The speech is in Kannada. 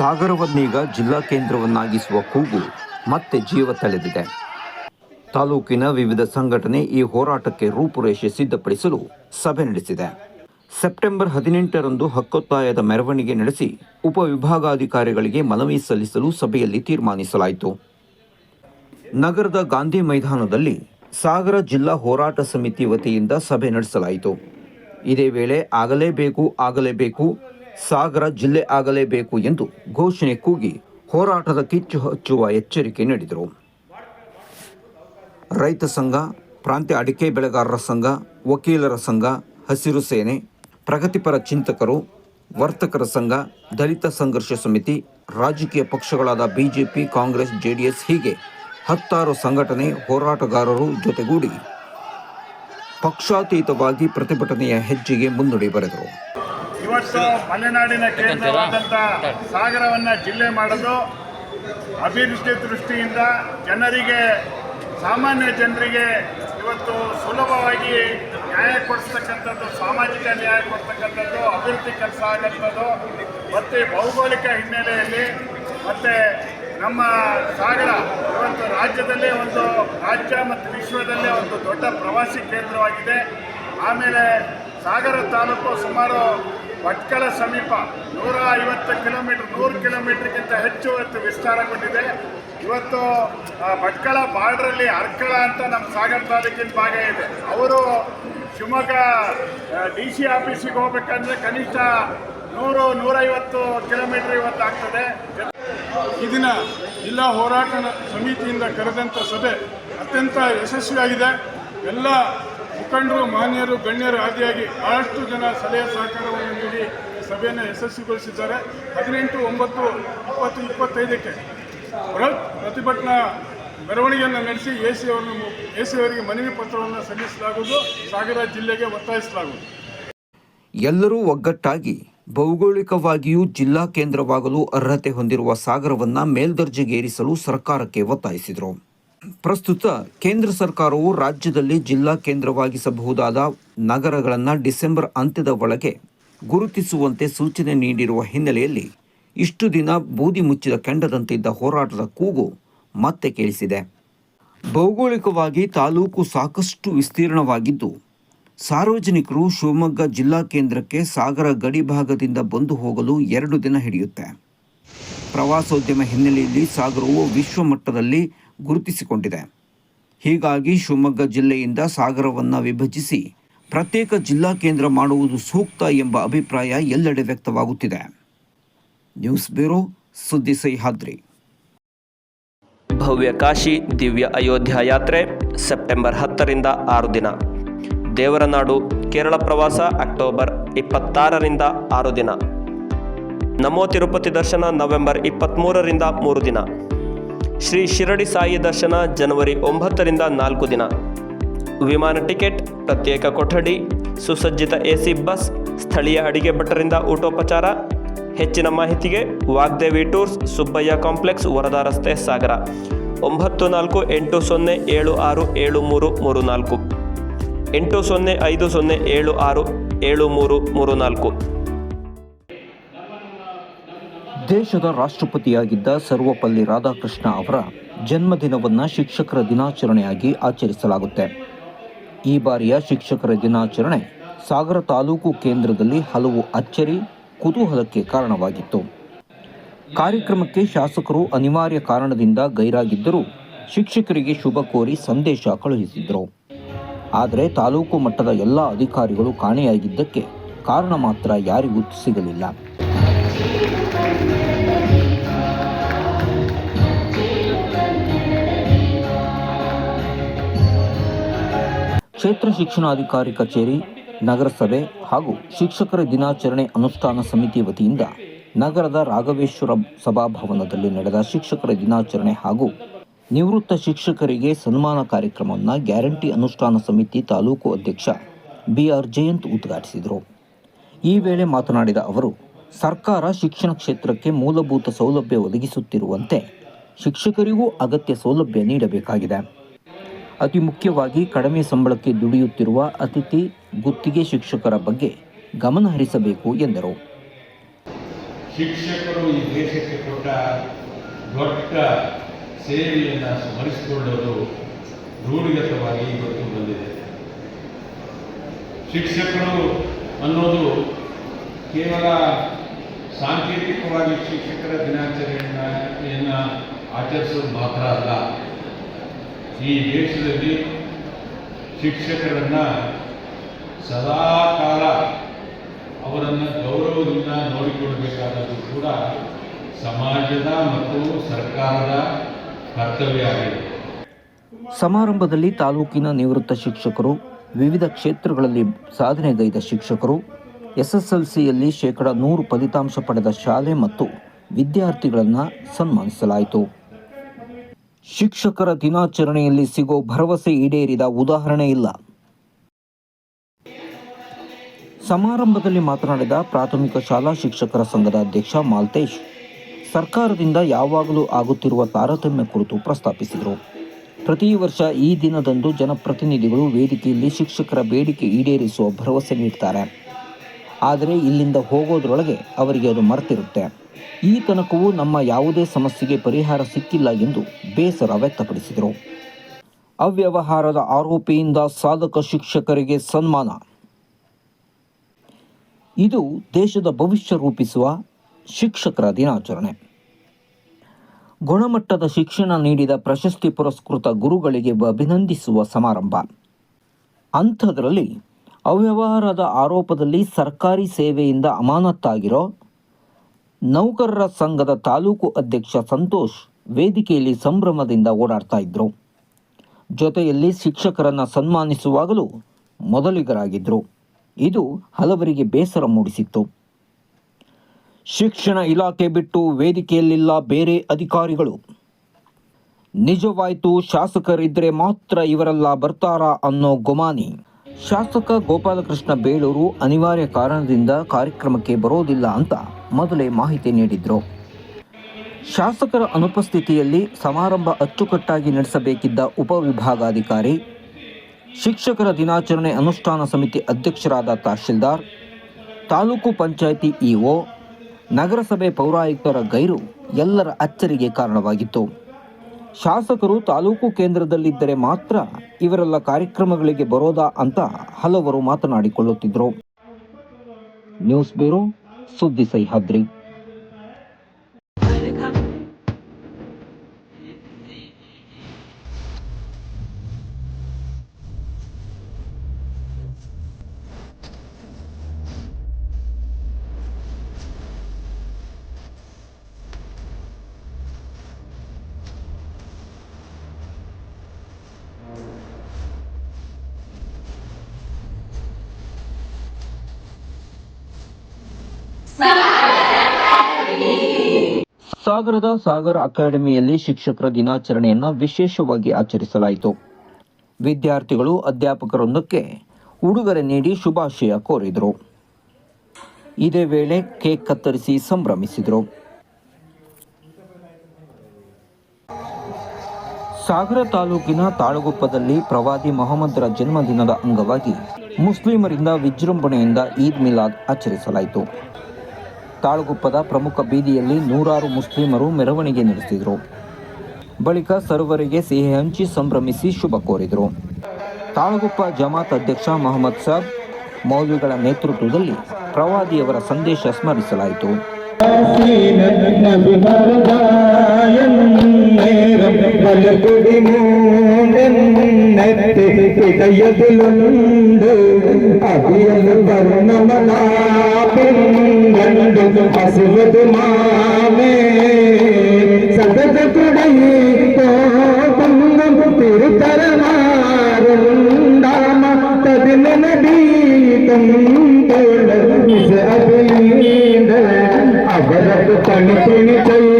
ಸಾಗರವನ್ನೀಗ ಜಿಲ್ಲಾ ಕೇಂದ್ರವನ್ನಾಗಿಸುವ ಕೂಗು ಮತ್ತೆ ಜೀವ ತಳೆದಿದೆ. ತಾಲೂಕಿನ ವಿವಿಧ ಸಂಘಟನೆ ಈ ಹೋರಾಟಕ್ಕೆ ರೂಪುರೇಷೆ ಸಿದ್ಧಪಡಿಸಲು ಸಭೆ ನಡೆಸಿದೆ. ಸೆಪ್ಟೆಂಬರ್ ಹದಿನೆಂಟರಂದು ಹಕ್ಕೊತ್ತಾಯದ ಮೆರವಣಿಗೆ ನಡೆಸಿ ಉಪವಿಭಾಗಾಧಿಕಾರಿಗಳಿಗೆ ಮನವಿ ಸಲ್ಲಿಸಲು ಸಭೆಯಲ್ಲಿ ತೀರ್ಮಾನಿಸಲಾಯಿತು. ನಗರದ ಗಾಂಧಿ ಮೈದಾನದಲ್ಲಿ ಸಾಗರ ಜಿಲ್ಲಾ ಹೋರಾಟ ಸಮಿತಿ ವತಿಯಿಂದ ಸಭೆ ನಡೆಸಲಾಯಿತು. ಇದೇ ವೇಳೆ ಆಗಲೇಬೇಕು ಆಗಲೇಬೇಕು ಸಾಗರ ಜಿಲ್ಲೆ ಆಗಲೇಬೇಕು ಎಂದು ಘೋಷಣೆ ಕೂಗಿ ಹೋರಾಟದ ಕಿಚ್ಚು ಹಚ್ಚುವ ಎಚ್ಚರಿಕೆ ನೀಡಿದರು. ರೈತ ಸಂಘ, ಪ್ರಾಂತ್ಯ ಅಡಿಕೆ ಬೆಳೆಗಾರರ ಸಂಘ, ವಕೀಲರ ಸಂಘ, ಹಸಿರು ಸೇನೆ, ಪ್ರಗತಿಪರ ಚಿಂತಕರು, ವರ್ತಕರ ಸಂಘ, ದಲಿತ ಸಂಘರ್ಷ ಸಮಿತಿ, ರಾಜಕೀಯ ಪಕ್ಷಗಳಾದ ಬಿಜೆಪಿ, ಕಾಂಗ್ರೆಸ್, ಜೆಡಿಎಸ್ ಹೀಗೆ ಹತ್ತಾರು ಸಂಘಟನೆ ಹೋರಾಟಗಾರರು ಜೊತೆಗೂಡಿ ಪಕ್ಷಾತೀತವಾಗಿ ಪ್ರತಿಭಟನೆಯ ಹೆಜ್ಜೆಗೆ ಮುನ್ನುಡಿ ಬರೆದರು. ಇವತ್ತು ಮಲೆನಾಡಿನ ಕೇಂದ್ರವಾದಂಥ ಸಾಗರವನ್ನು ಜಿಲ್ಲೆ ಮಾಡಲು ಅಭಿವೃದ್ಧಿ ದೃಷ್ಟಿಯಿಂದ ಜನರಿಗೆ ಸಾಮಾನ್ಯ ಜನರಿಗೆ ಇವತ್ತು ಸುಲಭವಾಗಿ ನ್ಯಾಯ ಕೊಡಿಸ್ತಕ್ಕಂಥದ್ದು ಸಾಮಾಜಿಕ ನ್ಯಾಯ ಕೊಡ್ತಕ್ಕಂಥದ್ದು ಅಭಿವೃದ್ಧಿ ಕೆಲಸ ಆಗಂಥದ್ದು ಮತ್ತು ಭೌಗೋಳಿಕ ಹಿನ್ನೆಲೆಯಲ್ಲಿ ಮತ್ತು ನಮ್ಮ ಸಾಗರ ಇವತ್ತು ರಾಜ್ಯದಲ್ಲೇ ಒಂದು ರಾಜ್ಯ ಮತ್ತು ವಿಶ್ವದಲ್ಲೇ ಒಂದು ದೊಡ್ಡ ಪ್ರವಾಸಿ ಕೇಂದ್ರವಾಗಿದೆ. ಆಮೇಲೆ ಸಾಗರ ತಾಲೂಕು ಸುಮಾರು ಭಟ್ಕಳ ಸಮೀಪ ನೂರ ಐವತ್ತು ಕಿಲೋಮೀಟರ್, ನೂರು ಕಿಲೋಮೀಟ್ರ್ಗಿಂತ ಹೆಚ್ಚು ಇವತ್ತು ವಿಸ್ತಾರಗೊಂಡಿದೆ. ಇವತ್ತು ಭಟ್ಕಳ ಬಾರ್ಡ್ರಲ್ಲಿ ಅರ್ಕಳ ಅಂತ ನಮ್ಮ ಸಾಗರ ತಾಲೂಕಿನ ಭಾಗ ಇದೆ. ಅವರು ಶಿವಮೊಗ್ಗ ಡಿ ಸಿ ಆಫೀಸಿಗೆ ಹೋಗ್ಬೇಕಂದ್ರೆ ಕನಿಷ್ಠ ನೂರು, ನೂರೈವತ್ತು ಕಿಲೋಮೀಟರ್ ಇವತ್ತು ಆಗ್ತದೆ ಈ ದಿನ ಜಿಲ್ಲಾ ಹೋರಾಟ ಸಮಿತಿಯಿಂದ ಕರೆದಂಥ ಸಭೆ ಅತ್ಯಂತ ಯಶಸ್ವಿಯಾಗಿದೆ. ಎಲ್ಲ ಮುಖಂಡರು, ಮಾನ್ಯರು, ಗಣ್ಯರು ಆದಿಯಾಗಿ ಬಹಳಷ್ಟು ಜನ ಸಲಹೆ ಸಹಕಾರವನ್ನು ನೀಡಿ ಸಭೆಯನ್ನು ಯಶಸ್ವಿಗೊಳಿಸಿದ್ದಾರೆ. ಹದಿನೆಂಟು, ಒಂಬತ್ತು, ಇಪ್ಪತ್ತು, ಇಪ್ಪತ್ತೈದಕ್ಕೆ ಬೃಹತ್ ಪ್ರತಿಭಟನಾ ಮೆರವಣಿಗೆಯನ್ನು ನಡೆಸಿ ಎ ಸಿ ಅವರನ್ನು ಎ ಸಿ ಅವರಿಗೆ ಮನವಿ ಪತ್ರವನ್ನು ಸಲ್ಲಿಸಲಾಗುವುದು, ಸಾಗರ ಜಿಲ್ಲೆಗೆ ಒತ್ತಾಯಿಸಲಾಗುವುದು. ಎಲ್ಲರೂ ಒಗ್ಗಟ್ಟಾಗಿ ಭೌಗೋಳಿಕವಾಗಿಯೂ ಜಿಲ್ಲಾ ಕೇಂದ್ರವಾಗಲು ಅರ್ಹತೆ ಹೊಂದಿರುವ ಸಾಗರವನ್ನು ಮೇಲ್ದರ್ಜೆಗೇರಿಸಲು ಸರ್ಕಾರಕ್ಕೆ ಒತ್ತಾಯಿಸಿದರು. ಪ್ರಸ್ತುತ ಕೇಂದ್ರ ಸರ್ಕಾರವು ರಾಜ್ಯದಲ್ಲಿ ಜಿಲ್ಲಾ ಕೇಂದ್ರವಾಗಿಸಬಹುದಾದ ನಗರಗಳನ್ನು ಡಿಸೆಂಬರ್ ಅಂತ್ಯದ ಒಳಗೆ ಗುರುತಿಸುವಂತೆ ಸೂಚನೆ ನೀಡಿರುವ ಹಿನ್ನೆಲೆಯಲ್ಲಿ ಇಷ್ಟು ದಿನ ಬೂದಿ ಮುಚ್ಚಿದ ಕೆಂಡದಂತಿದ್ದ ಹೋರಾಟದ ಕೂಗು ಮತ್ತೆ ಕೇಳಿಸಿದೆ. ಭೌಗೋಳಿಕವಾಗಿ ತಾಲೂಕು ಸಾಕಷ್ಟು ವಿಸ್ತೀರ್ಣವಾಗಿದ್ದು, ಸಾರ್ವಜನಿಕರು ಶಿವಮೊಗ್ಗ ಜಿಲ್ಲಾ ಕೇಂದ್ರಕ್ಕೆ ಸಾಗರ ಗಡಿ ಭಾಗದಿಂದ ಬಂದು ಹೋಗಲು ಎರಡು ದಿನ ಹಿಡಿಯುತ್ತೆ. ಪ್ರವಾಸೋದ್ಯಮ ಹಿನ್ನೆಲೆಯಲ್ಲಿ ಸಾಗರವು ವಿಶ್ವ ಮಟ್ಟದಲ್ಲಿ ಗುರುತಿಸಿಕೊಂಡಿದೆ. ಹೀಗಾಗಿ ಶಿವಮೊಗ್ಗ ಜಿಲ್ಲೆಯಿಂದ ಸಾಗರವನ್ನು ವಿಭಜಿಸಿ ಪ್ರತ್ಯೇಕ ಜಿಲ್ಲಾ ಕೇಂದ್ರ ಮಾಡುವುದು ಸೂಕ್ತ ಎಂಬ ಅಭಿಪ್ರಾಯ ಎಲ್ಲೆಡೆ ವ್ಯಕ್ತವಾಗುತ್ತಿದೆ. ನ್ಯೂಸ್ ಬ್ಯೂರೋ ಸುದ್ದಿ ಸಹ್ಯಾದ್ರಿ. ಭವ್ಯ ಕಾಶಿ ದಿವ್ಯ ಅಯೋಧ್ಯ ಯಾತ್ರೆ ಸೆಪ್ಟೆಂಬರ್ ಹತ್ತರಿಂದ ಆರು ದಿನ. ದೇವರನಾಡು ಕೇರಳ ಪ್ರವಾಸ ಅಕ್ಟೋಬರ್ ಇಪ್ಪತ್ತಾರರಿಂದ ಆರು ದಿನ. ನಮೋ ತಿರುಪತಿ ದರ್ಶನ ನವೆಂಬರ್ ಇಪ್ಪತ್ತ್ಮೂರರಿಂದ ಮೂರು ದಿನ. ಶ್ರೀ ಶಿರಡಿ ಸಾಯಿ ದರ್ಶನ ಜನವರಿ ಒಂಬತ್ತರಿಂದ ನಾಲ್ಕು ದಿನ. ವಿಮಾನ ಟಿಕೆಟ್, ಪ್ರತ್ಯೇಕ ಕೊಠಡಿ, ಸುಸಜ್ಜಿತ ಎಸಿ ಬಸ್, ಸ್ಥಳೀಯ ಅಡಿಗೆ ಭಟ್ಟರಿಂದ ಊಟೋಪಚಾರ, ಹೆಚ್ಚಿನ ಮಾಹಿತಿಗೆ ವಾಗ್ದೇವಿ ಟೂರ್ಸ್, ಸುಬ್ಬಯ್ಯ ಕಾಂಪ್ಲೆಕ್ಸ್, ವರದಾ ರಸ್ತೆ, ಸಾಗರ. ಒಂಬತ್ತು ನಾಲ್ಕು ಎಂಟು ಸೊನ್ನೆ ಏಳು ಆರು ಏಳು ಮೂರು ಮೂರು ನಾಲ್ಕು. ಎಂಟು ಸೊನ್ನೆ ಐದು ಸೊನ್ನೆ ಏಳು ಆರು ಏಳು ಮೂರು ಮೂರು ನಾಲ್ಕು. ದೇಶದ ರಾಷ್ಟ್ರಪತಿಯಾಗಿದ್ದ ಸರ್ವಪಲ್ಲಿ ರಾಧಾಕೃಷ್ಣ ಅವರ ಜನ್ಮದಿನವನ್ನು ಶಿಕ್ಷಕರ ದಿನಾಚರಣೆಯಾಗಿ ಆಚರಿಸಲಾಗುತ್ತೆ. ಈ ಬಾರಿಯ ಶಿಕ್ಷಕರ ದಿನಾಚರಣೆ ಸಾಗರ ತಾಲೂಕು ಕೇಂದ್ರದಲ್ಲಿ ಹಲವು ಅಚ್ಚರಿ, ಕುತೂಹಲಕ್ಕೆ ಕಾರಣವಾಗಿತ್ತು. ಕಾರ್ಯಕ್ರಮಕ್ಕೆ ಶಾಸಕರು ಅನಿವಾರ್ಯ ಕಾರಣದಿಂದ ಗೈರಾಗಿದ್ದರೂ ಶಿಕ್ಷಕರಿಗೆ ಶುಭ ಕೋರಿ ಸಂದೇಶ ಕಳುಹಿಸಿದರು. ಆದರೆ ತಾಲೂಕು ಮಟ್ಟದ ಎಲ್ಲ ಅಧಿಕಾರಿಗಳು ಕಾಣೆಯಾಗಿದ್ದಕ್ಕೆ ಕಾರಣ ಮಾತ್ರ ಯಾರಿಗೂ ಸಿಗಲಿಲ್ಲ. ಕ್ಷೇತ್ರ ಶಿಕ್ಷಣಾಧಿಕಾರಿ ಕಚೇರಿ, ನಗರಸಭೆ ಹಾಗೂ ಶಿಕ್ಷಕರ ದಿನಾಚರಣೆ ಅನುಷ್ಠಾನ ಸಮಿತಿ ವತಿಯಿಂದ ನಗರದ ರಾಘವೇಶ್ವರ ಸಭಾಭವನದಲ್ಲಿ ನಡೆದ ಶಿಕ್ಷಕರ ದಿನಾಚರಣೆ ಹಾಗೂ ನಿವೃತ್ತ ಶಿಕ್ಷಕರಿಗೆ ಸನ್ಮಾನ ಕಾರ್ಯಕ್ರಮವನ್ನು ಗ್ಯಾರಂಟಿ ಅನುಷ್ಠಾನ ಸಮಿತಿ ತಾಲೂಕು ಅಧ್ಯಕ್ಷ ಬಿಆರ್ ಜಯಂತ್ ಉದ್ಘಾಟಿಸಿದರು. ಈ ವೇಳೆ ಮಾತನಾಡಿದ ಅವರು ಸರ್ಕಾರ ಶಿಕ್ಷಣ ಕ್ಷೇತ್ರಕ್ಕೆ ಮೂಲಭೂತ ಸೌಲಭ್ಯ ಒದಗಿಸುತ್ತಿರುವಂತೆ ಶಿಕ್ಷಕರಿಗೂ ಅಗತ್ಯ ಸೌಲಭ್ಯ ನೀಡಬೇಕಾಗಿದೆ. ಅತಿ ಮುಖ್ಯವಾಗಿ ಕಡಿಮೆ ಸಂಬಳಕ್ಕೆ ದುಡಿಯುತ್ತಿರುವ ಅತಿಥಿ ಗುತ್ತಿಗೆ ಶಿಕ್ಷಕರ ಬಗ್ಗೆ ಗಮನ ಹರಿಸಬೇಕು ಎಂದರು. ಶಿಕ್ಷಕರು ಈ ದೇಶಕ್ಕೆ ಕೊಟ್ಟ ದೊಡ್ಡ ಸೇವೆಯನ್ನು ಸ್ಮರಿಸಿಕೊಳ್ಳಲು ರೂಢಿಗತವಾಗಿ ಇವತ್ತು ಬಂದಿದೆ. ಶಿಕ್ಷಕರು ಅನ್ನೋದು ಕೇವಲ ಸಾಂಕೇತಿಕವಾಗಿ ಶಿಕ್ಷಕರ ದಿನಾಚರಣೆಯನ್ನು ಆಚರಿಸೋದು ಮಾತ್ರ ಅಲ್ಲ. ಈ ದೇಶದಲ್ಲಿ ಶಿಕ್ಷಕರನ್ನು ಸದಾಕಾಲ ಅವರನ್ನು ಗೌರವದಿಂದ ನೋಡಿಕೊಳ್ಬೇಕಾದದ್ದು ಕೂಡ ಸಮಾಜದ ಮತ್ತು ಸರ್ಕಾರದ ಕರ್ತವ್ಯ ಆಗಿದೆ. ಸಮಾರಂಭದಲ್ಲಿ ತಾಲೂಕಿನ ನಿವೃತ್ತ ಶಿಕ್ಷಕರು, ವಿವಿಧ ಕ್ಷೇತ್ರಗಳಲ್ಲಿ ಸಾಧನೆಗೈದ ಶಿಕ್ಷಕರು ಎಸ್ಎಸ್ಎಲ್ಸಿಯಲ್ಲಿ ಶೇಕಡ ನೂರು ಫಲಿತಾಂಶ ಪಡೆದ ಶಾಲೆ ಮತ್ತು ವಿದ್ಯಾರ್ಥಿಗಳನ್ನು ಸನ್ಮಾನಿಸಲಾಯಿತು. ಶಿಕ್ಷಕರ ದಿನಾಚರಣೆಯಲ್ಲಿ ಸಿಗೋ ಭರವಸೆ ಈಡೇರಿದ ಉದಾಹರಣೆ ಇಲ್ಲ. ಸಮಾರಂಭದಲ್ಲಿ ಮಾತನಾಡಿದ ಪ್ರಾಥಮಿಕ ಶಾಲಾ ಶಿಕ್ಷಕರ ಸಂಘದ ಅಧ್ಯಕ್ಷ ಮಾಲ್ತೇಶ್, ಸರ್ಕಾರದಿಂದ ಯಾವಾಗಲೂ ಆಗುತ್ತಿರುವ ತಾರತಮ್ಯ ಕುರಿತು ಪ್ರಸ್ತಾಪಿಸಿದರು. ಪ್ರತಿ ವರ್ಷ ಈ ದಿನದಂದು ಜನಪ್ರತಿನಿಧಿಗಳು ವೇದಿಕೆಯಲ್ಲಿ ಶಿಕ್ಷಕರ ಬೇಡಿಕೆ ಈಡೇರಿಸುವ ಭರವಸೆ ನೀಡ್ತಾರೆ. ಆದರೆ ಇಲ್ಲಿಂದ ಹೋಗೋದ್ರೊಳಗೆ ಅವರಿಗೆ ಅದು ಮರೆತಿರುತ್ತೆ. ಈ ತನಕವೂ ನಮ್ಮ ಯಾವುದೇ ಸಮಸ್ಯೆಗೆ ಪರಿಹಾರ ಸಿಕ್ಕಿಲ್ಲ ಎಂದು ಬೇಸರ ವ್ಯಕ್ತಪಡಿಸಿದರು. ಅವ್ಯವಹಾರದ ಆರೋಪಿಯಿಂದ ಸಾಧಕ ಶಿಕ್ಷಕರಿಗೆ ಸನ್ಮಾನ. ಇದು ದೇಶದ ಭವಿಷ್ಯ ರೂಪಿಸುವ ಶಿಕ್ಷಕರ ದಿನಾಚರಣೆ. ಗುಣಮಟ್ಟದ ಶಿಕ್ಷಣ ನೀಡಿದ ಪ್ರಶಸ್ತಿ ಪುರಸ್ಕೃತ ಗುರುಗಳಿಗೆ ಅಭಿನಂದಿಸುವ ಸಮಾರಂಭ. ಅಂಥದ್ರಲ್ಲಿ ಅವ್ಯವಹಾರದ ಆರೋಪದಲ್ಲಿ ಸರ್ಕಾರಿ ಸೇವೆಯಿಂದ ಅಮಾನತ್ತಾಗಿರೋ ನೌಕರರ ಸಂಘದ ತಾಲೂಕು ಅಧ್ಯಕ್ಷ ಸಂತೋಷ್ ವೇದಿಕೆಯಲ್ಲಿ ಸಂಭ್ರಮದಿಂದ ಓಡಾಡ್ತಾ ಇದ್ರು. ಜೊತೆಯಲ್ಲಿ ಶಿಕ್ಷಕರನ್ನು ಸನ್ಮಾನಿಸುವಾಗಲೂ ಮೊದಲಿಗರಾಗಿದ್ದರು ಇದು ಹಲವರಿಗೆ ಬೇಸರ ಮೂಡಿಸಿತ್ತು. ಶಿಕ್ಷಣ ಇಲಾಖೆ ಬಿಟ್ಟು ವೇದಿಕೆಯಲ್ಲಿಲ್ಲ ಬೇರೆ ಅಧಿಕಾರಿಗಳು. ನಿಜವಾಯ್ತು ಶಾಸಕರಿದ್ದರೆ ಮಾತ್ರ ಇವರೆಲ್ಲ ಬರ್ತಾರಾ ಅನ್ನೋ ಗುಮಾನಿ ಶಾಸಕ ಗೋಪಾಲಕೃಷ್ಣ ಬೇಳೂರು ಅನಿವಾರ್ಯ ಕಾರಣದಿಂದ ಕಾರ್ಯಕ್ರಮಕ್ಕೆ ಬರೋದಿಲ್ಲ ಅಂತ ಮೊದಲೇ ಮಾಹಿತಿ ನೀಡಿದ್ರು. ಶಾಸಕರ ಅನುಪಸ್ಥಿತಿಯಲ್ಲಿ ಸಮಾರಂಭ ಅಚ್ಚುಕಟ್ಟಾಗಿ ನಡೆಸಬೇಕಿದ್ದ ಉಪವಿಭಾಗಾಧಿಕಾರಿ ಶಿಕ್ಷಕರ ದಿನಾಚರಣೆ ಅನುಷ್ಠಾನ ಸಮಿತಿ ಅಧ್ಯಕ್ಷರಾದ ತಹಶೀಲ್ದಾರ್, ತಾಲೂಕು ಪಂಚಾಯಿತಿ ಇಒ, ನಗರಸಭೆ ಪೌರಾಯುಕ್ತರ ಗೈರು ಎಲ್ಲರ ಅಚ್ಚರಿಗೆ ಕಾರಣವಾಗಿತ್ತು. ಶಾಸಕರು ತಾಲೂಕು ಕೇಂದ್ರದಲ್ಲಿದ್ದರೆ ಮಾತ್ರ ಇವರೆಲ್ಲ ಕಾರ್ಯಕ್ರಮಗಳಿಗೆ ಬರೋದಾ ಅಂತ ಹಲವರು ಮಾತನಾಡಿಕೊಳ್ಳುತ್ತಿದ್ದರು. ನ್ಯೂಸ್ ಬ್ಯೂರೋ ಸುದ್ದಿ ಸಹ್ಯಾದ್ರಿ. ಸಾಗರದ ಸಾಗರ ಅಕಾಡೆಮಿಯಲ್ಲಿ ಶಿಕ್ಷಕರ ದಿನಾಚರಣೆಯನ್ನು ವಿಶೇಷವಾಗಿ ಆಚರಿಸಲಾಯಿತು. ವಿದ್ಯಾರ್ಥಿಗಳು, ಅಧ್ಯಾಪಕರೊಂದಕ್ಕೆ ಉಡುಗೊರೆ ನೀಡಿ ಶುಭಾಶಯ ಕೋರಿದರು. ಇದೇ ವೇಳೆ ಕೇಕ್ ಕತ್ತರಿಸಿ ಸಂಭ್ರಮಿಸಿದರು. ಸಾಗರ ತಾಲೂಕಿನ ತಾಳಗುಪ್ಪದಲ್ಲಿ ಪ್ರವಾದಿ ಮೊಹಮ್ಮದರ ಜನ್ಮದಿನದ ಅಂಗವಾಗಿ ಮುಸ್ಲಿಮರಿಂದ ವಿಜೃಂಭಣೆಯಿಂದ ಈದ್ ಮಿಲಾದ್ ಆಚರಿಸಲಾಯಿತು. ತಾಳಗುಪ್ಪದ ಪ್ರಮುಖ ಬೀದಿಯಲ್ಲಿ ನೂರಾರು ಮುಸ್ಲಿಮರು ಮೆರವಣಿಗೆ ನಡೆಸಿದರು. ಬಳಿಕ ಸರ್ವರಿಗೆ ಸಿಹಿ ಹಂಚಿ ಸಂಭ್ರಮಿಸಿ ಶುಭ ಕೋರಿದರು. ತಾಳಗುಪ್ಪ ಜಮಾತ್ ಅಧ್ಯಕ್ಷ ಮೊಹಮ್ಮದ್ ಸಾಬ್ ಮೌಲ್ವಿಗಳ ನೇತೃತ್ವದಲ್ಲಿ ಪ್ರವಾದಿಯವರ ಸಂದೇಶ ಸ್ಮರಿಸಲಾಯಿತು. நினைத்து இதயத்திலுண்டு அவியல் பருணமனா பெண் கண்டு பசுவது மாவ.